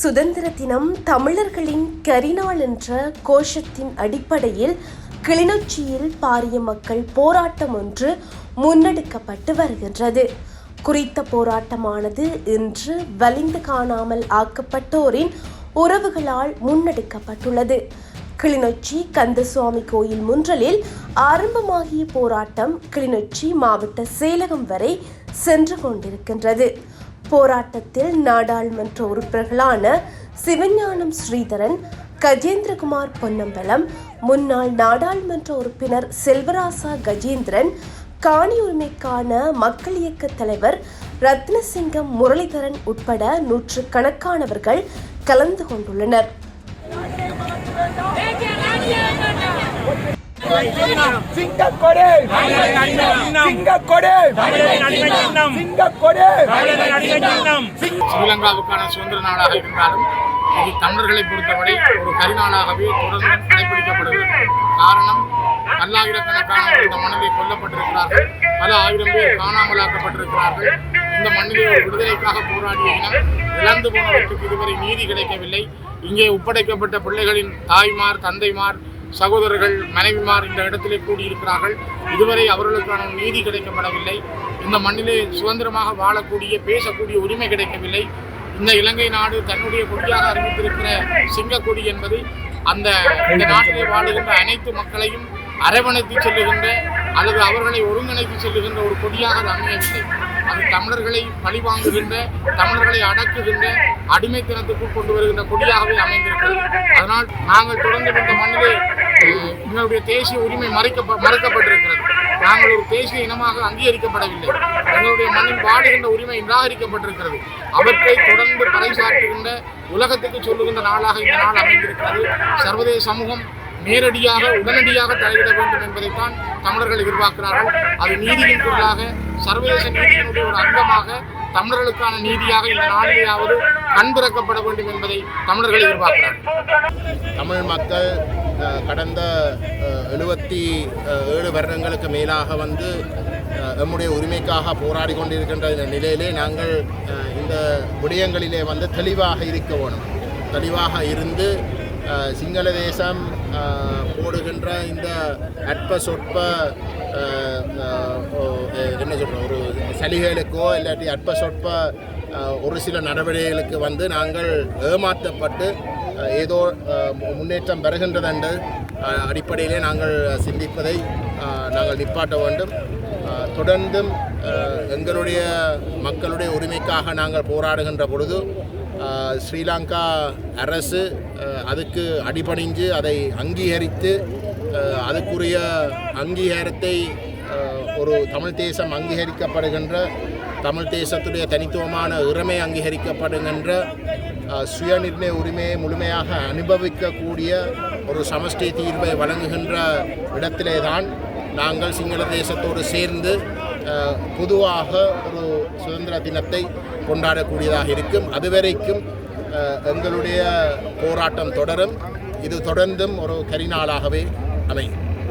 சுதந்திர தினம் தமிழர்களின் கரிநாள் என்ற கோஷத்தின் அடிப்படையில் கிளிநொச்சியில் பாரிய மக்கள் போராட்டம் ஒன்று முன்னெடுக்கப்பட்டு வருகின்றது. குறித்த போராட்டமானது இன்று வலிந்து காணாமல் ஆக்கப்பட்டோரின் உறவுகளால் முன்னெடுக்கப்பட்டுள்ளது. கிளிநொச்சி கந்தசுவாமி கோயில் முன்றலில் ஆரம்பமாகிய போராட்டம் கிளிநொச்சி மாவட்ட செயலகம் வரை சென்று கொண்டிருக்கின்றது. போராட்டத்தில் நாடாளுமன்ற உறுப்பினர்களான சிவஞானம் ஸ்ரீதரன் கஜேந்திரகுமார் பொன்னம்பலம் முன்னாள் நாடாளுமன்ற உறுப்பினர் செல்வராசா கஜேந்திரன் காணி உரிமைக்கான மக்கள் இயக்க தலைவர் ரத்னசிங்கம் முரளிதரன் உட்பட நூற்று கணக்கானவர்கள் கலந்து கொண்டுள்ளனர். சிங்கக்கொடை. சிங்கக்கொடை. சிங்கக்கொடை. ஸ்ரீலங்காவுக்கான சுதந்திர நாடாக இருந்தாலும் இது தமிழர்களை பொறுத்தவரை ஒரு கரிநாளாகவே தொடர்ந்து கடைபிடிக்கப்படுகிறது காரணம் பல்லாயிரக்கணக்கானவர்கள் இந்த மண்ணிலே கொல்லப்பட்டிருக்கிறார்கள் பல ஆயிரம் பேர் காணாமலாக்கப்பட்டிருக்கிறார்கள் இந்த மண்ணிலே ஒரு விடுதலைக்காக போராடிய இனம் இழந்து போனவற்றுக்கு இதுவரை நீதி கிடைக்கவில்லை இங்கே ஒப்படைக்கப்பட்ட பிள்ளைகளின் தாய்மார் தந்தைமார் சகோதரர்கள் மனைவிமார் இந்த இடத்திலே கூடியிருக்கிறார்கள். இதுவரை அவர்களுக்கான நீதி கிடைக்கப்படவில்லை. இந்த மண்ணிலே சுதந்திரமாக வாழக்கூடிய பேசக்கூடிய உரிமை கிடைக்கவில்லை. இந்த இலங்கை நாடு தன்னுடைய கொடியாக அறிவித்திருக்கிற சிங்கக்கொடி என்பது அந்த இந்த நாட்டிலே வாழுகின்ற அனைத்து மக்களையும் அரவணைத்து செல்லுகின்ற அல்லது அவர்களை ஒருங்கிணைத்து செல்லுகின்ற ஒரு கொடியாக அது அமையவில்லை. அது தமிழர்களை பழிவாங்குகின்ற தமிழர்களை அடக்குகின்ற அடிமைத்தனத்துக்குள் கொண்டு வருகின்ற கொடியாகவே அமைந்திருக்கிறது. அதனால் நாங்கள் தொடர்ந்து இந்த மண்ணிலே எங்களுடைய தேசிய உரிமை மறைக்க மறுக்கப்பட்டிருக்கிறது. நாங்கள் ஒரு தேசிய இனமாக அங்கீகரிக்கப்படவில்லை. எங்களுடைய மண்ணில் வாடுகின்ற உரிமை நிராகரிக்கப்பட்டிருக்கிறது. அவற்றை தொடர்ந்து பறைசாற்றுகின்ற உலகத்துக்கு சொல்லுகின்ற நாளாக இந்த நாள் அமைந்திருக்கிறது. சர்வதேச சமூகம் நேரடியாக உடனடியாக தலையிட வேண்டும் என்பதைத்தான் தமிழர்கள் எதிர்பார்க்கிறார்கள். அது நீதியின் பொருளாக சர்வதேச நீதியினுடைய ஒரு அங்கமாக தமிழர்களுக்கான நீதியாக இந்த நாளிலேயாவது கண்பிறக்கப்பட வேண்டும் என்பதை தமிழர்கள் எதிர்பார்க்கிறார்கள். தமிழ் மக்கள் கடந்த எழுபத்தி ஏழு வருடங்களுக்கு மேலாக வந்து நம்முடைய உரிமைக்காக போராடி கொண்டிருக்கின்ற இந்த நிலையிலே நாங்கள் இந்த விடயங்களிலே வந்து தெளிவாக இருக்க வேணும் தெளிவாக இருந்து சிங்கள தேசம் போடுகின்ற இந்த அற்ப சொற்ப என்ன சொல்கிறோம் ஒரு சலுகைகளுக்கோ இல்லாட்டி அற்ப சொற்ப ஒரு சில நடவடிக்கைகளுக்கு வந்து நாங்கள் ஏமாற்றப்பட்டு ஏதோ மு- முன்னேற்றம் பெறுகின்றதென்று அடிப்படையிலே நாங்கள் சிந்திப்பதை நாங்கள் நிப்பாட்ட வேண்டும். தொடர்ந்தும் எங்களுடைய மக்களுடைய உரிமைக்காக நாங்கள் போராடுகின்ற பொழுது ஸ்ரீலங்கா அரசு அதுக்கு அடிபணிஞ்சு அதை அங்கீகரித்து அதுக்குரிய அங்கீகாரத்தை ஒரு தமிழ் தேசம் அங்கீகரிக்கப்படுகின்ற தமிழ் தேசத்துடைய தனித்துவமான உரிமை அங்கீகரிக்கப்படுகின்ற சுயநிர்ணய உரிமையை முழுமையாக அனுபவிக்கக்கூடிய ஒரு சமஷ்டி தீர்வை வழங்குகின்ற இடத்திலே தான் நாங்கள் சிங்கள தேசத்தோடு சேர்ந்து பொதுவாக ஒரு சுதந்திர தினத்தை கொண்டாடக்கூடியதாக இருக்கும். அதுவரைக்கும் எங்களுடைய போராட்டம் தொடரும். இது தொடர்ந்தும் ஒரு கரிநாளாகவே அமையும்.